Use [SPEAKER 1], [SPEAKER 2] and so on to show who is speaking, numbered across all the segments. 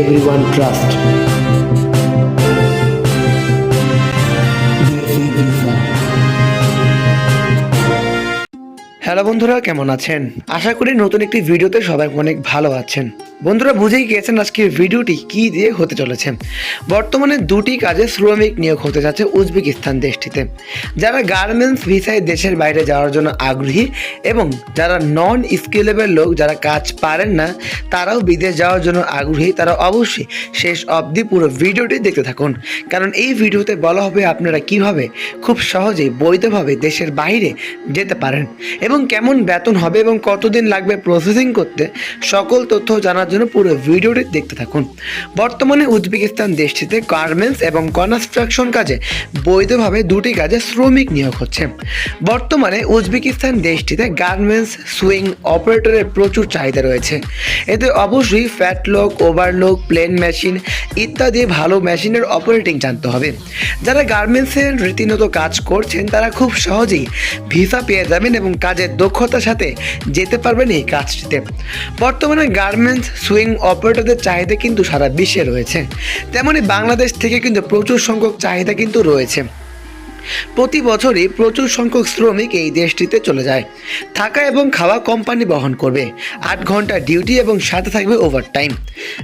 [SPEAKER 1] everyone trust. Hello বন্ধুরা, কেমন আছেন আশা করি নতুন একটি ভিডিওতে সবাই অনেক ভালো আছেন বন্ধুরা বুঝেই গিয়েছেন আজকের ভিডিওটি কি দিয়ে হতে চলেছে। বর্তমানে দুটি কাজে শ্রমিক নিয়োগ হতে যাচ্ছে উজবেকিস্তান দেশটিতে। যারা গার্মেন্টস ভিসায় দেশের বাইরে যাওয়ার জন্য আগ্রহী এবং যারা নন স্কিলেবল লোক, যারা কাজ পারেন না, তারাও বিদেশ যাওয়ার জন্য আগ্রহী, তারা অবশ্যই শেষ অবধি পুরো ভিডিওটি দেখতে থাকুন। কারণ এই ভিডিওতে বলা হবে আপনারা কীভাবে খুব সহজেই, বৈধভাবে দেশের বাইরে যেতে পারেন এবং কেমন বেতন হবে এবং কতদিন লাগবে প্রসেসিং করতে, সকল তথ্য জানার জন্য পুরো ভিডিওটি দেখতে থাকুন। বর্তমানে উজবেকিস্তান দেশটিতে গার্মেন্টস এবং কনস্ট্রাকশন কাজে বৈধভাবে দুটি কাজে শ্রমিক নিয়োগ হচ্ছে। বর্তমানে উজবেকিস্তান দেশটিতে গার্মেন্টস সুইং অপারেটরের প্রচুর চাহিদা রয়েছে। এতে অবশ্যই ফ্যাট লোক ওভারলোক প্লেন মেশিন ইত্যাদি ভালো মেশিনের অপারেটিং জানতে হবে। যারা গার্মেন্টসের রীতিমত কাজ করছেন, তারা খুব সহজেই ভিসা পেয়ে যাবেন এবং কাজের দক্ষতার সাথে যেতে পারবেন এই কাজটিতে। বর্তমানে গার্মেন্টস সুইং অপারেটরদের চাহিদা কিন্তু সারা বিশ্বে রয়েছে। তেমনি বাংলাদেশ থেকে কিন্তু প্রচুর সংখ্যক চাহিদা কিন্তু রয়েছে। প্রতি বছরই প্রচুর সংখ্যক শ্রমিক এই দেশটিতে চলে যায়। থাকা এবং খাওয়া কোম্পানি বহন করবে। আট ঘণ্টা ডিউটি এবং সাথে থাকবে ওভারটাইম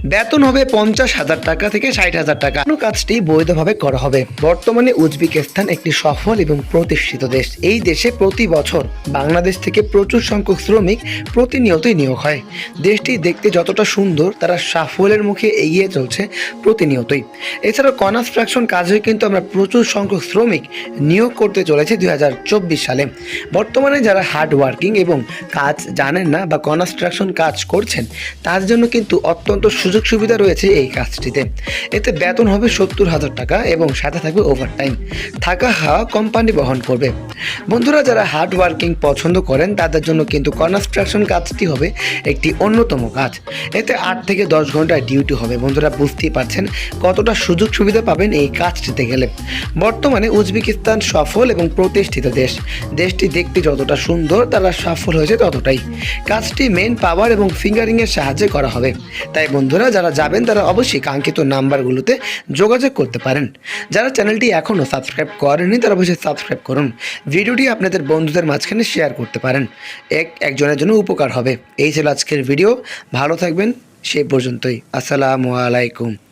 [SPEAKER 1] বেতন হবে পঞ্চাশ হাজার টাকা থেকে ষাট হাজার টাকা। কোনো কাজটি বৈধভাবে করা হবে। বর্তমানে উজবেকিস্তান একটি সফল এবং প্রতিষ্ঠিত দেশ। এই দেশে প্রতি বছর বাংলাদেশ থেকে প্রচুর সংখ্যক শ্রমিক প্রতিনিয়তই নিয়োগ হয়। দেশটি দেখতে যতটা সুন্দর, তারা সাফল্যের মুখে এগিয়ে চলছে প্রতিনিয়তই। এছাড়াও কনস্ট্রাকশন কাজে কিন্তু আমরা প্রচুর সংখ্যক শ্রমিক নিয়োগ করতে চলেছে দু হাজার চব্বিশ সালে। বর্তমানে যারা হার্ড ওয়ার্কিং এবং কাজ জানেন না বা কনস্ট্রাকশন কাজ করছেন, তার জন্য কিন্তু অত্যন্ত সুযোগ সুবিধা রয়েছে এই কাজটিতে। এতে বেতন হবে সত্তর হাজার টাকা এবং সাথে থাকবে ওভারটাইম থাকা খাওয়া কোম্পানি বহন করবে। বন্ধুরা, যারা হার্ড ওয়ার্কিং পছন্দ করেন, তাদের জন্য কিন্তু কনস্ট্রাকশন কাজটি হবে একটি অন্যতম কাজ। এতে আট থেকে দশ ঘণ্টা ডিউটি হবে। বন্ধুরা, বুঝতেই পারছেন কতটা সুযোগ সুবিধা পাবেন এই কাজটিতে গেলে। বর্তমানে উজবেকিস্তান সফল এবং প্রতিষ্ঠিত দেশ। দেশটি দেখতে যতটা সুন্দর, তারা সফল হয়েছে ততটাই। কাজটি মেন পাওয়ার এবং ফিঙ্গারিংয়ের সাহায্যে করা হবে। তাই বন্ধুরা, যারা যাবেন, তারা অবশ্যই কাঙ্ক্ষিত নাম্বারগুলোতে যোগাযোগ করতে পারেন। যারা চ্যানেলটি এখনও সাবস্ক্রাইব করেননি, তারা অবশ্যই সাবস্ক্রাইব করুন। ভিডিওটি আপনাদের বন্ধুদের মাঝখানে শেয়ার করতে পারেন। এক, একজনের জন্য উপকার হবে। এই ছিল আজকের ভিডিও ভালো থাকবেন। সেই পর্যন্তই। আসসালামু আলাইকুম।